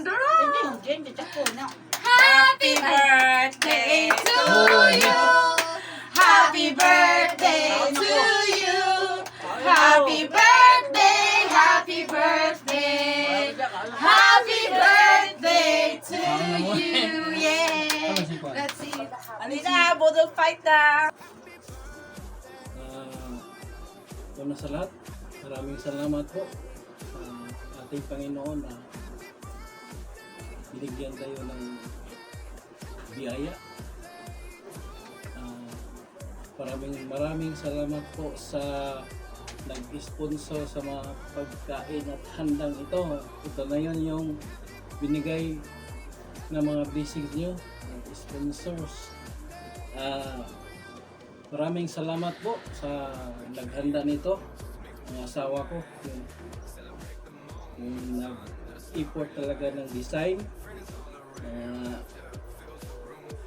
Sandra! Happy birthday to you. Happy birthday to you. Happy birthday, happy birthday. Happy birthday to you. Yeah. Let's see. Alina, budol fight na! Uh, una sa lahat, maraming salamat po sa ating Panginoon na binigyan tayo ng biyaya. Ah, maraming maraming salamat po sa nag-sponsor sa mga pagkain at handang ito. Ito na yun yung binigay na mga blessings nyo, ng sponsors. Ah, Maraming salamat po sa naghanda nito. Ang asawa ko, yung, yung nag-import talaga ng design. Mga,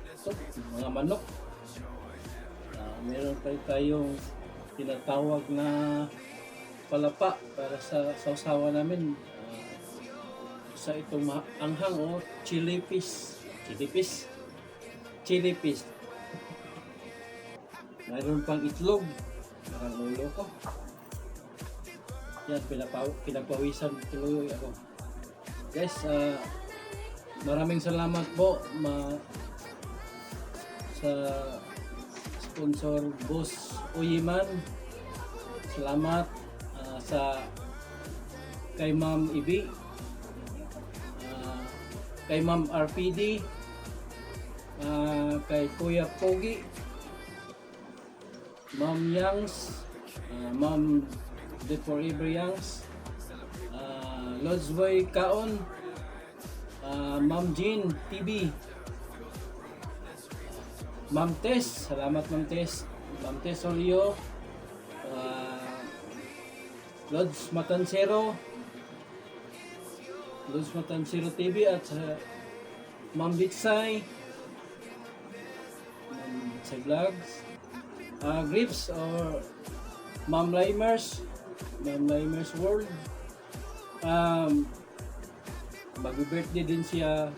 ito, mga manok. Ah, meron pa tayong tinatawag na palapa para sa sausawa namin. Ah, sa itong anghang o chili fish. Chili fish. Chili fish. Mayroon pang itlog. Parang ulo ko. Yan, pinapaw pinapawisan tuloy ako. Guys, ah, maraming salamat po ma sa sponsor Boss Uyiman. Salamat ah, sa kay Ma'am Ibi. ah, kay Ma'am RPD. ah, kay Kuya Pogi. Ma'am Youngs, uh, Ma'am The Forever Youngs, uh, Lods Boy Kaon, uh, Ma'am Jean TV, Ma'am Tess, salamat Ma'am Tess, Ma'am Tess Olio, uh, Lods Matansero, Lods Matansero TV at sa Ma'am Bitsay, Ma'am Bitsay Vlogs, uh, Grips or Ma'am Limers, Ma'am Limers World. Um, Mag-birthday din siya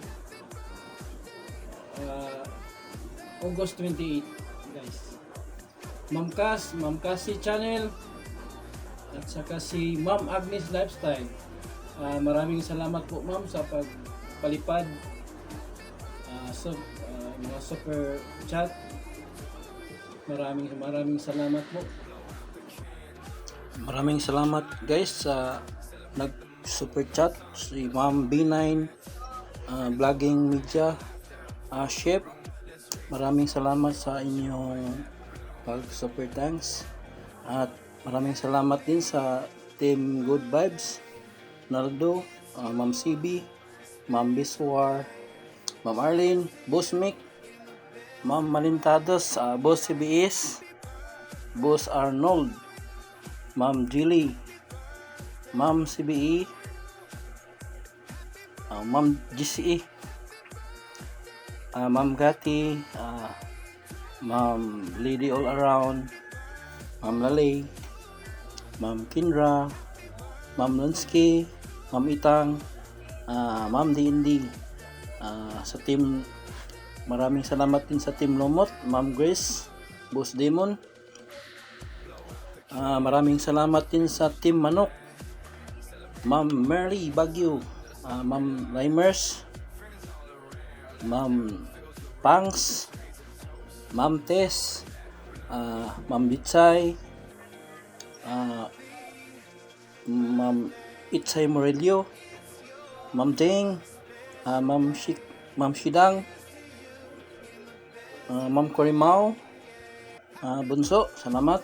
uh, August 28, guys. Ma'am Cass, Ma'am Cassie Channel, at saka si Ma'am Agnes Lifestyle. Ah, maraming salamat po ma'am sa pagpalipad ah, so, ah, mga super chat Maraming maraming salamat po. Maraming salamat guys sa nag super chat si Ma'am B9 uh, Vlogging Media uh, Chef. Maraming salamat sa inyong pag super thanks at maraming salamat din sa Team Good Vibes Naldo, uh, Ma'am CB, Ma'am Biswar, Ma'am Arlene, Boss Mick, Ma'am Malintados, uh, Boss CBS, Boss Arnold, Ma'am Jilly, Ma'am CBE, uh, Ma'am GCE, uh, Ma'am Gati, uh, Ma'am Lady All Around, Ma'am Lalay, Ma'am Kindra, Ma'am Lunsky, Ma'am Itang, uh, Ma'am D&D, uh, sa team Maraming salamat din sa Team Lumot, Ma'am Grace, Boss Demon. Ah, maraming salamat din sa Team Manok, Ma'am Mary Bagyo, ah, Ma'am Limers, Ma'am Pangs, Ma'am Tess, ah, Ma'am Bitsay, ah, Ma'am Itsay Morelio, Ma'am Ding, ah, Ma'am Shik, Ma'am Shidang, Ah, Ma'am Corimao, ah, Bunso, salamat.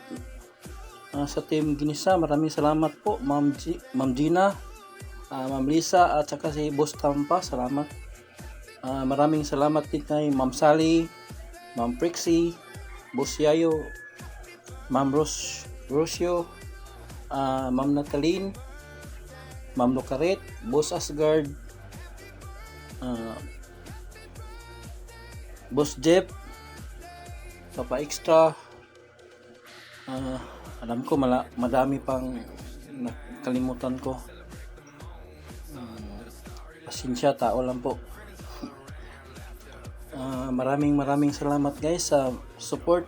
Ah, sa team Ginisa, maraming salamat po. Ma'am, G- Ma'am Gina, ah, Ma'am Lisa, at saka si Boss Tampa, salamat. Ah, maraming salamat din kay Ma'am Sally, Ma'am Prixie, Boss Yayo, Ma'am Ros Rosio, ah, Ma'am Nataline, Ma'am Lucaret, Boss Asgard, ah, Boss Jeff, Papa Extra, ah, alam ko mala, madami pang nakalimutan ko. Ah, Pasensya, tao lang po. Ah, maraming maraming salamat guys sa support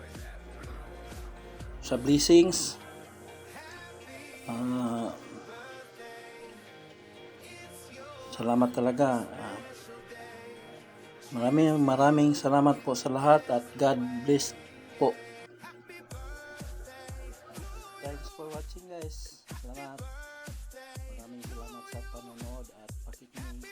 sa blessings. Ah, salamat talaga. Ah, maraming maraming salamat po sa lahat at God bless for watching guys. Salamat. Maraming salamat sa panonood at pakikinig.